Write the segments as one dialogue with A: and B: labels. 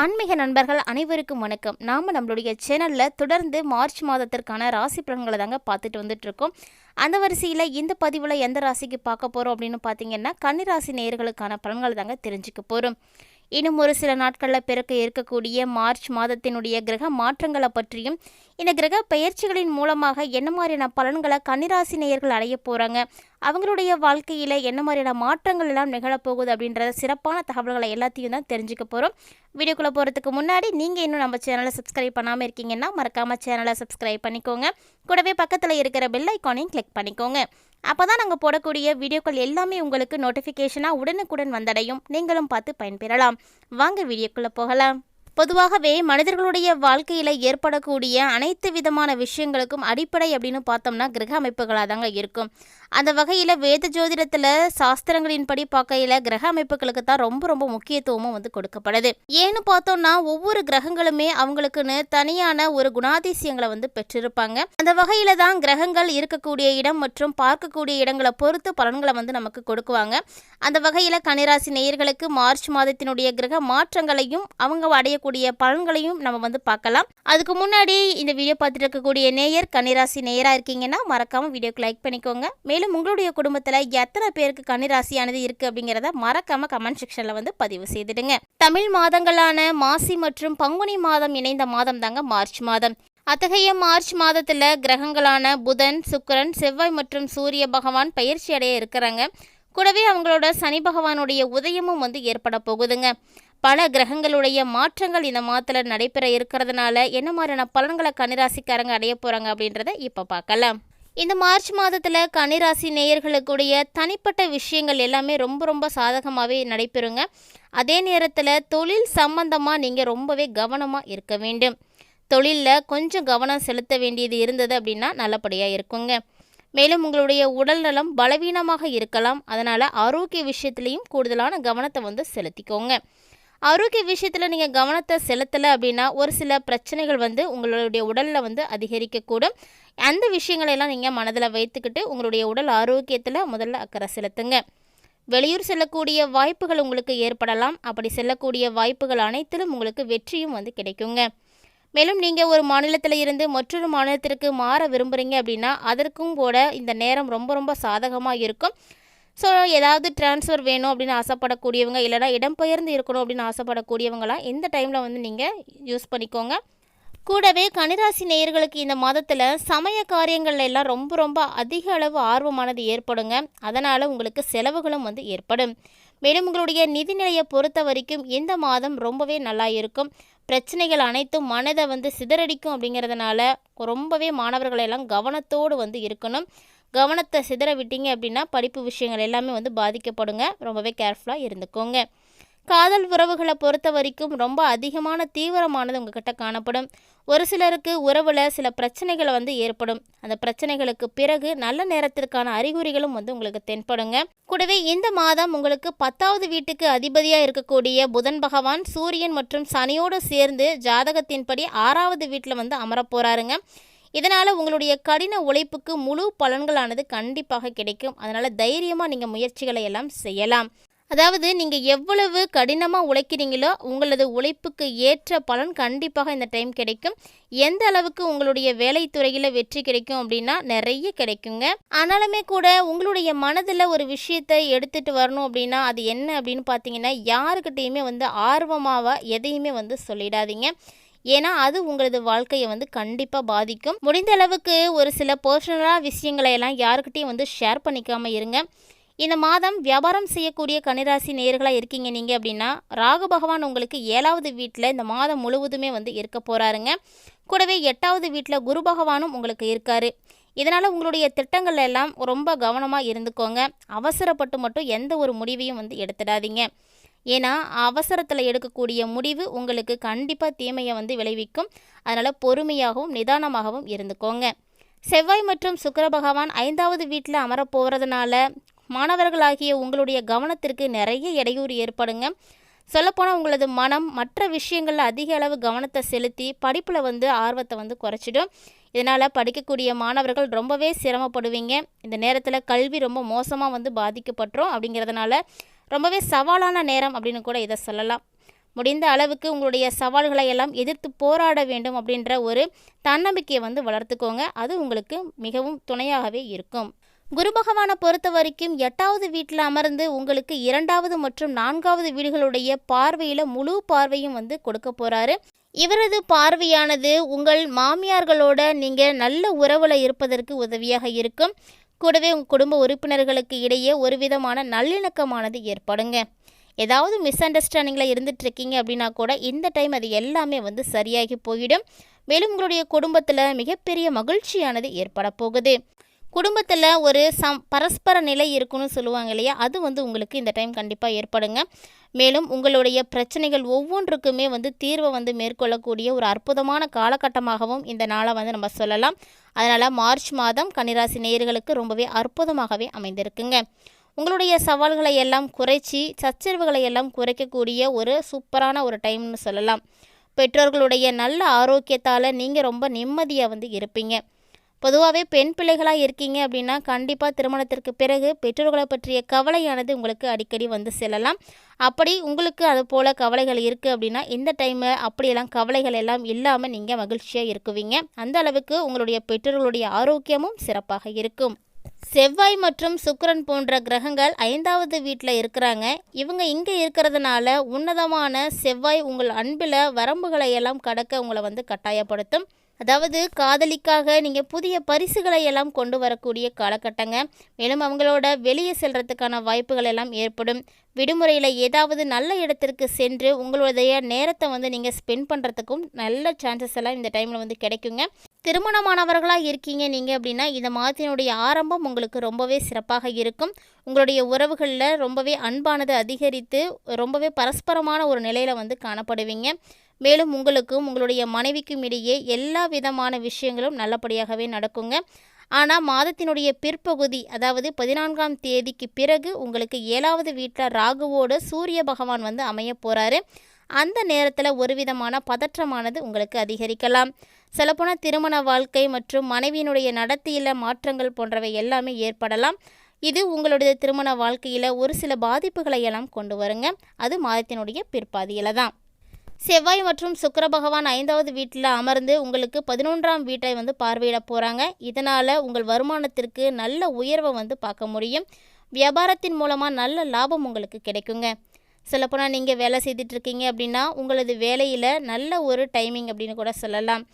A: ஆன்மீக நண்பர்கள் அனைவருக்கும் வணக்கம். நாம் நம்மளுடைய சேனலில் தொடர்ந்து மார்ச் மாதத்திற்கான ராசி பலன்களை தாங்க பார்த்துட்டு வந்துட்டுருக்கோம். அந்த வரிசையில் இந்த பதிவில் எந்த ராசிக்கு பார்க்க போகிறோம் அப்படின்னு பார்த்தீங்கன்னா கன்னிராசி நேயர்களுக்கான பலன்களை தாங்க தெரிஞ்சுக்க போகிறோம் இன்னும் ஒரு சில நாட்களில் பிறக்க இருக்கக்கூடிய மார்ச் மாதத்தினுடைய கிரக மாற்றங்களை பற்றியும் இந்த கிரக பயிற்சிகளின் மூலமாக என்ன மாதிரியான பலன்களை கன்னிராசி நேயர்கள் அடைய போகிறாங்க அவங்களுடைய வாழ்க்கையில் என்ன மாதிரியான மாற்றங்கள் எல்லாம் நிகழப்போகுது அப்படின்ற சிறப்பான தகவல்களை எல்லாத்தையும் தான் தெரிஞ்சுக்க போகிறோம் வீடியோக்குள்ளே போகிறதுக்கு முன்னாடி நீங்கள் இன்னும் நம்ம சேனலை சப்ஸ்கிரைப் பண்ணாமல் இருக்கீங்கன்னா மறக்காமல் சேனலை சப்ஸ்கிரைப் பண்ணிக்கோங்க. கூடவே பக்கத்தில் இருக்கிற பெல் ஐக்கானையும் கிளிக் பண்ணிக்கோங்க. அப்போ தான் நாங்கள் போடக்கூடிய வீடியோக்கள் எல்லாமே உங்களுக்கு நோட்டிஃபிகேஷனாக உடனுக்குடன் வந்தடையும். நீங்களும் பார்த்து பயன்பெறலாம். வாங்க வீடியோக்குள்ளே போகலாம். பொதுவாகவே மனிதர்களுடைய வாழ்க்கையில் ஏற்படக்கூடிய அனைத்து விதமான விஷயங்களுக்கும் அடிப்படை அப்படின்னு பார்த்தோம்னா கிரக அமைப்புகளாக தாங்க இருக்கும். அந்த வகையில் வேத ஜோதிடத்தில் சாஸ்திரங்களின்படி பார்க்கையில் கிரக அமைப்புகளுக்கு தான் ரொம்ப ரொம்ப முக்கியத்துவமும் வந்து கொடுக்கப்படுது ஏன்னு பார்த்தோம்னா ஒவ்வொரு கிரகங்களுமே அவங்களுக்குன்னு தனியான ஒரு குணாதிசயங்களை வந்து பெற்றிருப்பாங்க. அந்த வகையில் தான் கிரகங்கள் இருக்கக்கூடிய இடம் மற்றும் பார்க்கக்கூடிய இடங்களை பொறுத்து பலன்களை வந்து நமக்கு கொடுக்குவாங்க. அந்த வகையில் கனிராசி நேயர்களுக்கு மார்ச் மாதத்தினுடைய கிரக மாற்றங்களையும் அவங்க அடையக்கூடிய பலன்களையும் நம்ம வந்து பார்க்கலாம். அதுக்கு முன்னாடி இந்த வீடியோ பார்த்துட்டு இருக்கக்கூடிய நேயர் கனிராசி நேயராக இருக்கீங்கன்னா மறக்காமல் வீடியோக்கு லைக் பண்ணிக்கோங்க. மேலும் உங்களுடைய குடும்பத்தில் எத்தனை பேருக்கு கன்னிராசியானது இருக்கு அப்படிங்கிறத மறக்காம கமெண்ட் செக்ஷனில் வந்து பதிவு செய்திடுங்க. தமிழ் மாதங்களான மாசி மற்றும் பங்குனி மாதம் இணைந்த மாதம் தாங்க மார்ச் மாதம். அத்தகைய மார்ச் மாதத்தில் கிரகங்களான புதன் சுக்கிரன் செவ்வாய் மற்றும் சூரிய பகவான் பயிற்சி அடைய இருக்கிறாங்க. கூடவே அவங்களோட சனி பகவானுடைய உதயமும் வந்து ஏற்பட போகுதுங்க. பல கிரகங்களுடைய மாற்றங்கள் இந்த மாதத்தில் நடைபெற இருக்கிறதுனால என்ன மாதிரியான பலன்களை கன்னிராசிக்காரங்க அடைய போகிறாங்க அப்படின்றத இப்போ பார்க்கலாம். இந்த மார்ச் மாதத்தில் கனிராசி நேயர்களுக்குடைய தனிப்பட்ட விஷயங்கள் எல்லாமே ரொம்ப ரொம்ப சாதகமாகவே நடைபெறுங்க. அதே நேரத்தில் தொழில் சம்பந்தமாக நீங்கள் ரொம்பவே கவனமாக இருக்க வேண்டும். தொழிலில் கொஞ்சம் கவனம் செலுத்த வேண்டியது இருந்தது அப்படின்னா நல்லபடியாக இருக்குங்க. மேலும் உங்களுடைய உடல் நலம் பலவீனமாக இருக்கலாம். அதனால் ஆரோக்கிய விஷயத்துலேயும் கூடுதலான கவனத்தை வந்து செலுத்திக்கோங்க. ஆரோக்கிய விஷயத்தில் நீங்கள் கவனத்தை செலுத்தலை அப்படின்னா ஒரு சில பிரச்சனைகள் வந்து உங்களுடைய உடலில் வந்து அதிகரிக்கக்கூடும். அந்த விஷயங்களெல்லாம் நீங்கள் மனதில் வைத்துக்கிட்டு உங்களுடைய உடல் ஆரோக்கியத்தில் முதல்ல அக்கறை செலுத்துங்க. வெளியூர் செல்லக்கூடிய வாய்ப்புகள் உங்களுக்கு ஏற்படலாம். அப்படி செல்லக்கூடிய வாய்ப்புகள் அனைத்திலும் உங்களுக்கு வெற்றியும் வந்து கிடைக்குங்க. மேலும் நீங்கள் ஒரு மாநிலத்தில் இருந்து மற்றொரு மாநிலத்திற்கு மாற விரும்புகிறீங்க அப்படின்னா அதற்கும் கூட இந்த நேரம் ரொம்ப ரொம்ப சாதகமாக இருக்கும். ஸோ ஏதாவது ட்ரான்ஸ்ஃபர் வேணும் அப்படின்னு ஆசைப்படக்கூடியவங்க இல்லைனா இடம்பெயர்ந்து இருக்கணும் அப்படின்னு ஆசைப்படக்கூடியவங்களாம் இந்த டைமில் வந்து நீங்கள் யூஸ் பண்ணிக்கோங்க. கூடவே கனிராசி நேயர்களுக்கு இந்த மாதத்தில் சமய காரியங்கள்ல எல்லாம் ரொம்ப ரொம்ப அதிக அளவு ஆர்வமானது ஏற்படுங்க. அதனால் உங்களுக்கு செலவுகளும் வந்து ஏற்படும். மேலும் உங்களுடைய நிதிநிலையை பொறுத்த வரைக்கும் இந்த மாதம் ரொம்பவே நல்லா இருக்கும். பிரச்சனைகள் அனைத்தும் மனதை வந்து சிதறடிக்கும் அப்படிங்கிறதுனால ரொம்பவே மாணவர்கள் எல்லாம் கவனத்தோடு வந்து இருக்கணும். கவனத்தை சிதற விட்டீங்க அப்படின்னா படிப்பு விஷயங்கள் எல்லாமே வந்து பாதிக்கப்படுங்க. ரொம்பவே கேர்ஃபுல்லாக இருந்துக்கோங்க. காதல் உறவுகளை பொறுத்த வரைக்கும் ரொம்ப அதிகமான தீவிரமானது உங்ககிட்ட காணப்படும். ஒரு சிலருக்கு உறவில் சில பிரச்சனைகளை வந்து ஏற்படும். அந்த பிரச்சனைகளுக்கு பிறகு நல்ல நேரத்திற்கான அறிகுறிகளும் வந்து உங்களுக்கு தென்படுங்க. கூடவே இந்த மாதம் உங்களுக்கு பத்தாவது வீட்டுக்கு அதிபதியாக இருக்கக்கூடிய புதன் பகவான் சூரியன் மற்றும் சனியோடு சேர்ந்து ஜாதகத்தின்படி ஆறாவது வீட்டில் வந்து அமரப்போகிறாருங்க இதனால் உங்களுடைய கடின உழைப்புக்கு முழு பலன்களானது கண்டிப்பாக கிடைக்கும். அதனால் தைரியமாக நீங்கள் முயற்சிகளை எல்லாம் செய்யலாம். அதாவது நீங்கள் எவ்வளவு கடினமாக உழைக்கிறீங்களோ உங்களது உழைப்புக்கு ஏற்ற பலன் கண்டிப்பாக இந்த டைம் கிடைக்கும். எந்த அளவுக்கு உங்களுடைய வேலைத்துறையில் வெற்றி கிடைக்கும் அப்படின்னா நிறைய கிடைக்குங்க. ஆனாலுமே கூட உங்களுடைய மனதில் ஒரு விஷயத்தை எடுத்துகிட்டு வரணும் அப்படின்னா அது என்ன அப்படின்னு பார்த்தீங்கன்னா யாருக்கிட்டேயுமே வந்து ஆர்வமாக எதையுமே வந்து சொல்லிடாதீங்க. ஏன்னா அது உங்களது வாழ்க்கையை வந்து கண்டிப்பாக பாதிக்கும். முடிந்த அளவுக்கு ஒரு சில பர்சனலாக விஷயங்களை எல்லாம் யாருக்கிட்டையும் வந்து ஷேர் பண்ணிக்காமல் இருங்க. இந்த மாதம் வியாபாரம் செய்யக்கூடிய கனிராசி நேர்களாக இருக்கீங்க நீங்கள் அப்படின்னா ராகு பகவான் உங்களுக்கு ஏழாவது வீட்டில் இந்த மாதம் முழுவதுமே வந்து இருக்க போகிறாருங்க கூடவே எட்டாவது வீட்டில் குரு பகவானும் உங்களுக்கு இருக்காரு. இதனால் உங்களுடைய திட்டங்கள் எல்லாம் ரொம்ப கவனமாக இருந்துக்கோங்க. அவசரப்பட்டு மட்டும் எந்த ஒரு முடிவையும் வந்து எடுத்துடாதீங்க. ஏன்னா அவசரத்தில் எடுக்கக்கூடிய முடிவு உங்களுக்கு கண்டிப்பாக தீமையை வந்து விளைவிக்கும். அதனால் பொறுமையாகவும் நிதானமாகவும் இருந்துக்கோங்க. செவ்வாய் மற்றும் சுக்கர பகவான் ஐந்தாவது வீட்டில் அமரப் போகிறதுனால மாணவர்களாகிய உங்களுடைய கவனத்திற்கு நிறைய இடையூறு ஏற்படுங்க. சொல்லப்போனால் உங்களது மனம் மற்ற விஷயங்களில் அதிக அளவு கவனத்தை செலுத்தி படிப்பில் வந்து ஆர்வத்தை வந்து குறைச்சிடும். இதனால் படிக்கக்கூடிய மாணவர்கள் ரொம்பவே சிரமப்படுவீங்க. இந்த நேரத்தில் கல்வி ரொம்ப மோசமாக வந்து பாதிக்கப்பட்டுரும் அப்படிங்கிறதுனால ரொம்பவே சவாலான நேரம் அப்படின்னு கூட இதை சொல்லலாம். முடிந்த அளவுக்கு உங்களுடைய சவால்களை எல்லாம் எதிர்த்து போராட வேண்டும் அப்படின்ற ஒரு தன்னம்பிக்கையை வந்து வளர்த்துக்கோங்க. அது உங்களுக்கு மிகவும் துணையாகவே இருக்கும். குரு பகவானை பொறுத்த வரைக்கும் எட்டாவது வீட்டில் அமர்ந்து உங்களுக்கு இரண்டாவது மற்றும் நான்காவது வீடுகளுடைய பார்வையில் முழு பார்வையும் வந்து கொடுக்க போகிறாரு இவரது பார்வையானது உங்கள் மாமியார்களோட நீங்கள் நல்ல உறவில் இருப்பதற்கு உதவியாக இருக்கும். கூடவே உங்கள் குடும்ப உறுப்பினர்களுக்கு இடையே ஒரு விதமான நல்லிணக்கமானது ஏற்படுங்க. ஏதாவது மிஸ் அண்டர்ஸ்டாண்டிங்கில் இருந்துட்டு இருக்கீங்க அப்படின்னா கூட இந்த டைம் அது எல்லாமே வந்து சரியாகி போயிடும். மேலும் உங்களுடைய குடும்பத்தில் மிகப்பெரிய மகிழ்ச்சியானது ஏற்பட போகுது. குடும்பத்தில் ஒரு சம் பரஸ்பர நிலை இருக்குன்னு சொல்லுவாங்க இல்லையா? அது வந்து உங்களுக்கு இந்த டைம் கண்டிப்பாக ஏற்படுங்க. மேலும் உங்களுடைய பிரச்சனைகள் ஒவ்வொன்றுக்குமே வந்து தீர்வை வந்து மேற்கொள்ளக்கூடிய ஒரு அற்புதமான காலகட்டமாகவும் இந்த நாளை வந்து நம்ம சொல்லலாம். அதனால் மார்ச் மாதம் கன்னிராசி நேயர்களுக்கு ரொம்பவே அற்புதமாகவே அமைந்திருக்குங்க. உங்களுடைய சவால்களை எல்லாம் குறைச்சி சச்சரவுகளை எல்லாம் குறைக்கக்கூடிய ஒரு சூப்பரான ஒரு டைம்னு சொல்லலாம். பெற்றோர்களுடைய நல்ல ஆரோக்கியத்தால் நீங்கள் ரொம்ப நிம்மதியாக வந்து இருப்பீங்க. பொதுவாகவே பெண் பிள்ளைகளாக இருக்கீங்க அப்படின்னா கண்டிப்பாக திருமணத்திற்கு பிறகு பெற்றோர்களை பற்றிய கவலையானது உங்களுக்கு அடிக்கடி வந்து செல்லலாம். அப்படி உங்களுக்கு அது போல் கவலைகள் இருக்குது அப்படின்னா இந்த டைமு அப்படியெல்லாம் கவலைகள் எல்லாம் இல்லாமல் நீங்கள் மகிழ்ச்சியாக இருக்குவீங்க. அந்த அளவுக்கு உங்களுடைய பெற்றோர்களுடைய ஆரோக்கியமும் சிறப்பாக இருக்கும். செவ்வாய் மற்றும் சுக்கிரன் போன்ற கிரகங்கள் ஐந்தாவது வீட்டில் இருக்கிறாங்க. இவங்க இங்கே இருக்கிறதுனால உன்னதமான செவ்வாய் உங்கள் அன்பில் வரம்புகளை எல்லாம் கடக்க உங்களை வந்து கட்டாயப்படுத்தும். அதாவது காதலிக்காக நீங்கள் புதிய பரிசுகளை எல்லாம் கொண்டு வரக்கூடிய காலகட்டங்க. மேலும் அவங்களோட வெளியே செல்றதுக்கான வாய்ப்புகள் எல்லாம் ஏற்படும். விடுமுறையில் ஏதாவது நல்ல இடத்திற்கு சென்று உங்களுடைய நேரத்தை வந்து நீங்கள் ஸ்பெண்ட் பண்ணுறதுக்கும் நல்ல சான்சஸ் எல்லாம் இந்த டைமில் வந்து கிடைக்குங்க. திருமணமானவர்களாக இருக்கீங்க நீங்கள் அப்படின்னா இந்த மாதத்தினுடைய ஆரம்பம் உங்களுக்கு ரொம்பவே சிறப்பாக இருக்கும். உங்களுடைய உறவுகளில் ரொம்பவே அன்பானது அதிகரித்து ரொம்பவே பரஸ்பரமான ஒரு நிலையில் வந்து காணப்படுவீங்க. மேலும் உங்களுக்கும் உங்களுடைய மனைவிக்கும் இடையே எல்லா விதமான விஷயங்களும் நல்லபடியாகவே நடக்குங்க. ஆனால் மாதத்தினுடைய பிற்பகுதி அதாவது பதினான்காம் தேதிக்கு பிறகு உங்களுக்கு ஏழாவது வீட்டில் ராகுவோடு சூரிய பகவான் வந்து அமைய போகிறாரு அந்த நேரத்தில் ஒரு விதமான பதற்றமானது உங்களுக்கு அதிகரிக்கலாம். சொல்லப்போனால் திருமண வாழ்க்கை மற்றும் மனைவியினுடைய நடத்தியில் மாற்றங்கள் போன்றவை எல்லாமே ஏற்படலாம். இது உங்களுடைய திருமண வாழ்க்கையில் ஒரு சில பாதிப்புகளை எல்லாம் கொண்டு வருங்க. அது மாதத்தினுடைய பிற்பாதியில் தான். செவ்வாய் மற்றும் சுக்கர பகவான் ஐந்தாவது வீட்டில் அமர்ந்து உங்களுக்கு பதினொன்றாம் வீட்டை வந்து பார்வையிட போகிறாங்க இதனால் உங்கள் வருமானத்திற்கு நல்ல உயர்வை வந்து பார்க்க முடியும். வியாபாரத்தின் மூலமாக நல்ல லாபம் உங்களுக்கு கிடைக்குங்க. சொல்லப்போனால் நீங்கள் வேலை செய்துட்ருக்கீங்க அப்படின்னா உங்களது வேலையில் நல்ல ஒரு டைமிங் அப்படின்னு கூட சொல்லலாம்.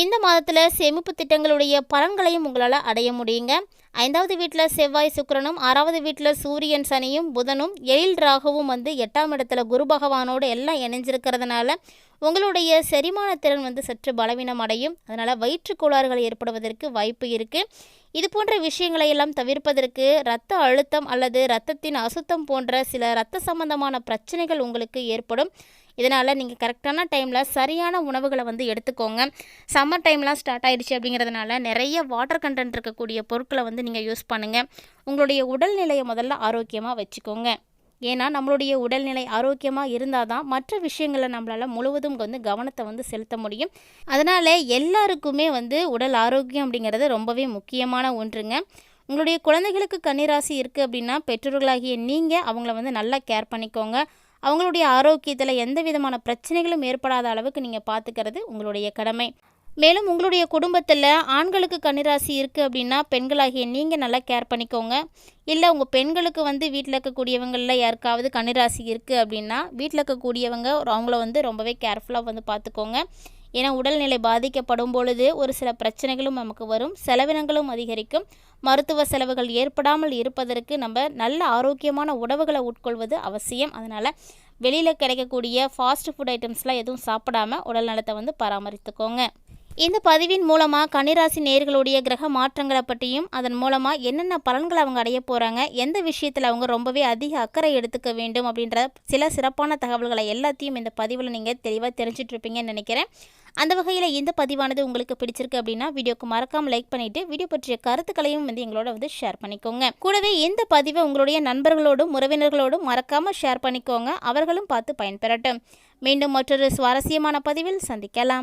A: இந்த மாதத்தில் சேமிப்பு திட்டங்களுடைய பலன்களையும் உங்களால் அடைய முடியுங்க. ஐந்தாவது வீட்டில் செவ்வாய் சுக்கிரனும் ஆறாவது வீட்டில் சூரியன் சனியும் புதனும் எழில் ராகவும் வந்து எட்டாம் இடத்துல குரு பகவானோடு எல்லாம் இணைஞ்சிருக்கிறதுனால உங்களுடைய செரிமான திறன் வந்து சற்று பலவீனம் அடையும். அதனால் வயிற்றுக் கோளாறுகள் ஏற்படுவதற்கு வாய்ப்பு இருக்குது இது போன்ற விஷயங்களை எல்லாம் தவிர்ப்பதற்கு இரத்த அழுத்தம் அல்லது இரத்தத்தின் அசுத்தம் போன்ற சில இரத்த சம்பந்தமான பிரச்சனைகள் உங்களுக்கு ஏற்படும். இதனால் நீங்கள் கரெக்டான டைமில் சரியான உணவுகளை வந்து எடுத்துக்கோங்க. சம்மர் டைம்லாம் ஸ்டார்ட் ஆகிடுச்சு அப்படிங்கிறதுனால நிறைய வாட்டர் கண்டென்ட் இருக்கக்கூடிய பொருட்களை வந்து நீங்கள் யூஸ் பண்ணுங்கள் உங்களுடைய உடல்நிலையை முதல்ல ஆரோக்கியமாக வச்சுக்கோங்க. ஏன்னா நம்மளுடைய உடல்நிலை ஆரோக்கியமாக இருந்தால் தான் மற்ற விஷயங்களை நம்மளால் முழுவதும் வந்து கவனத்தை வந்து செலுத்த முடியும். அதனால் எல்லாருக்குமே வந்து உடல் ஆரோக்கியம் அப்படிங்கிறது ரொம்பவே முக்கியமான ஒன்றுங்க. உங்களுடைய குழந்தைகளுக்கு கன்னிராசி இருக்குது அப்படின்னா பெற்றோர்களாகிய நீங்கள் அவங்கள வந்து நல்லா கேர் பண்ணிக்கோங்க. அவங்களுடைய ஆரோக்கியத்தில் எந்த விதமான பிரச்சனைகளும் ஏற்படாத அளவுக்கு நீங்கள் பார்த்துக்கிறது உங்களுடைய கடமை. மேலும் உங்களுடைய குடும்பத்தில் ஆண்களுக்கு கன்னிராசி இருக்குது அப்படின்னா பெண்களாகிய நீங்கள் நல்லா கேர் பண்ணிக்கோங்க. இல்லை உங்கள் பெண்களுக்கு வந்து வீட்டில் இருக்கக்கூடியவங்களில் யாருக்காவது கன்னிராசி இருக்குது அப்படின்னா வீட்டில் இருக்கக்கூடியவங்க அவங்கள வந்து ரொம்பவே கேர்ஃபுல்லாக வந்து பார்த்துக்கோங்க ஏன்னா உடல்நிலை பாதிக்கப்படும் பொழுது ஒரு சில பிரச்சனைகளும் நமக்கு வரும். செலவினங்களும் அதிகரிக்கும். மருத்துவ செலவுகள் ஏற்படாமல் இருப்பதற்கு நம்ம நல்ல ஆரோக்கியமான உணவுகளை உட்கொள்வது அவசியம். அதனால் வெளியில் கிடைக்கக்கூடிய ஃபாஸ்ட் ஃபுட் ஐட்டம்ஸ்லாம் எதுவும் சாப்பிடாம உடல் நலத்தை வந்து பராமரித்துக்கோங்க. இந்த பதிவின் மூலமாக கன்னிராசி நேர்களுடைய கிரக மாற்றங்களை பற்றியும் அதன் மூலமாக என்னென்ன பலன்களை அவங்க அடைய போகிறாங்க எந்த விஷயத்தில் அவங்க ரொம்பவே அதிக அக்கறை எடுத்துக்க வேண்டும் அப்படின்ற சில சிறப்பான தகவல்களை எல்லாத்தையும் இந்த பதிவில் நீங்கள் தெளிவாக தெரிஞ்சிட்டு இருப்பீங்கன்னு நினைக்கிறேன். அந்த வகையில் இந்த பதிவானது உங்களுக்கு பிடிச்சிருக்கு அப்படின்னா வீடியோக்கு மறக்காமல் லைக் பண்ணிவிட்டு வீடியோ பற்றிய கருத்துக்களையும் வந்து எங்களோட வந்து ஷேர் பண்ணிக்கோங்க. கூடவே இந்த பதிவை உங்களுடைய நண்பர்களோடும் உறவினர்களோடும் மறக்காமல் ஷேர் பண்ணிக்கோங்க. அவர்களும் பார்த்து பயன்பெறட்டும். மீண்டும் மற்றொரு சுவாரஸ்யமான பதிவில் சந்திக்கலாம்.